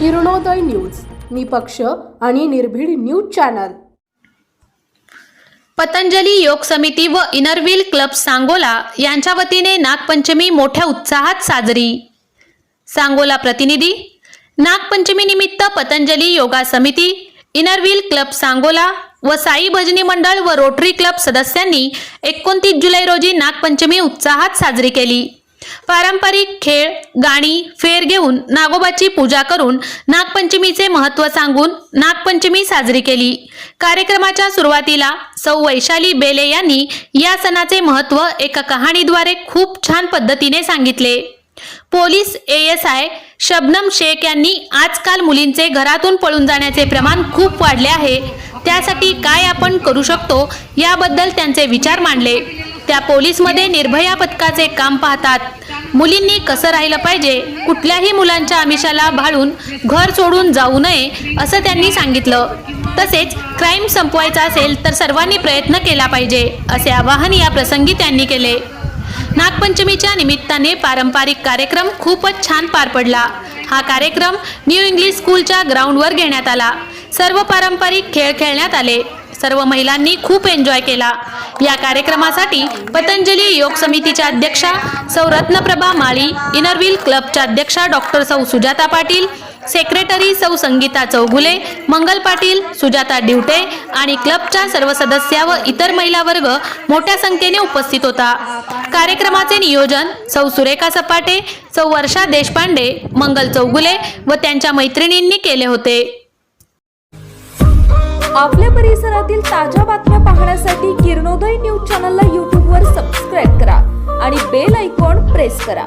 Kiranoday news निपक्ष आणि निर्भीड न्यूज चॅनल. पतंजली योग समिती व इनरव्हील क्लब सांगोला यांच्या वतीने नागपंचमी मोठ्या उत्साहात साजरी. सांगोला प्रतिनिधी नागपंचमी निमित्त पतंजली योगा समिती इनरव्हील क्लब सांगोला व साई भजनी मंडळ व रोटरी क्लब सदस्यांनी एकोणतीस जुलै रोजी नागपंचमी उत्साहात साजरी केली. पारंपरिक खेळ गाणी फेर घेऊन नागोबाची पूजा करून नागपंचमीचे महत्त्व सांगून नागपंचमी साजरी केली. कार्यक्रमाच्या सुरुवातीला सौ वैशाली बेले यांनी या सणाचे महत्त्व एका कहाणीद्वारे खूप छान पद्धतीने सांगितले. पोलीस एएसआय शबनम शेख यांनी आजकाल मुलींचे घरातून पळून जाण्याचे प्रमाण खूप वाढले आहे. त्यासाठी काय आपण करू शकतो याबद्दल त्यांचे विचार मांडले. त्या पोलीसमध्ये निर्भया पथकाचे काम पाहतात. मुलींनी कसं राहिलं पाहिजे कुठल्याही मुलांच्या आमिषाला भाळून घर सोडून जाऊ नये असं त्यांनी सांगितलं. तसेच क्राईम संपवायचा असेल तर सर्वांनी प्रयत्न केला पाहिजे असे आवाहन या प्रसंगी त्यांनी केले. नागपंचमीच्या निमित्ताने पारंपरिक कार्यक्रम खूपच छान पार पडला. हा कार्यक्रम न्यू इंग्लिश स्कूलच्या ग्राउंडवर घेण्यात आला. सर्व पारंपरिक खेळ खेळण्यात आले. सर्व महिलांनी खूप एन्जॉय केला. या कार्यक्रमासाठी पतंजली योग समितीच्या अध्यक्षा सौ रत्नप्रभा माळी इनरव्हील क्लबच्या अध्यक्षा डॉक्टर सौ सुजाता पाटील सेक्रेटरी सौ संगीता चौगुले मंगल पाटील सुजाता डिवटे आणि क्लबच्या सर्व सदस्या व इतर महिला वर्ग मोठ्या संख्येने उपस्थित होता. कार्यक्रमाचे नियोजन सौ सुरेखा सपाटे सौ वर्षा देशपांडे मंगल चौगुले व त्यांच्या मैत्रिणींनी केले होते. आपल्या परिसरातील ताज्या बातम्या पाहण्यासाठी किरणोदय न्यूज चॅनलला यूट्यूबवर सबस्क्राईब करा आणि बेल ऐकॉन प्रेस करा.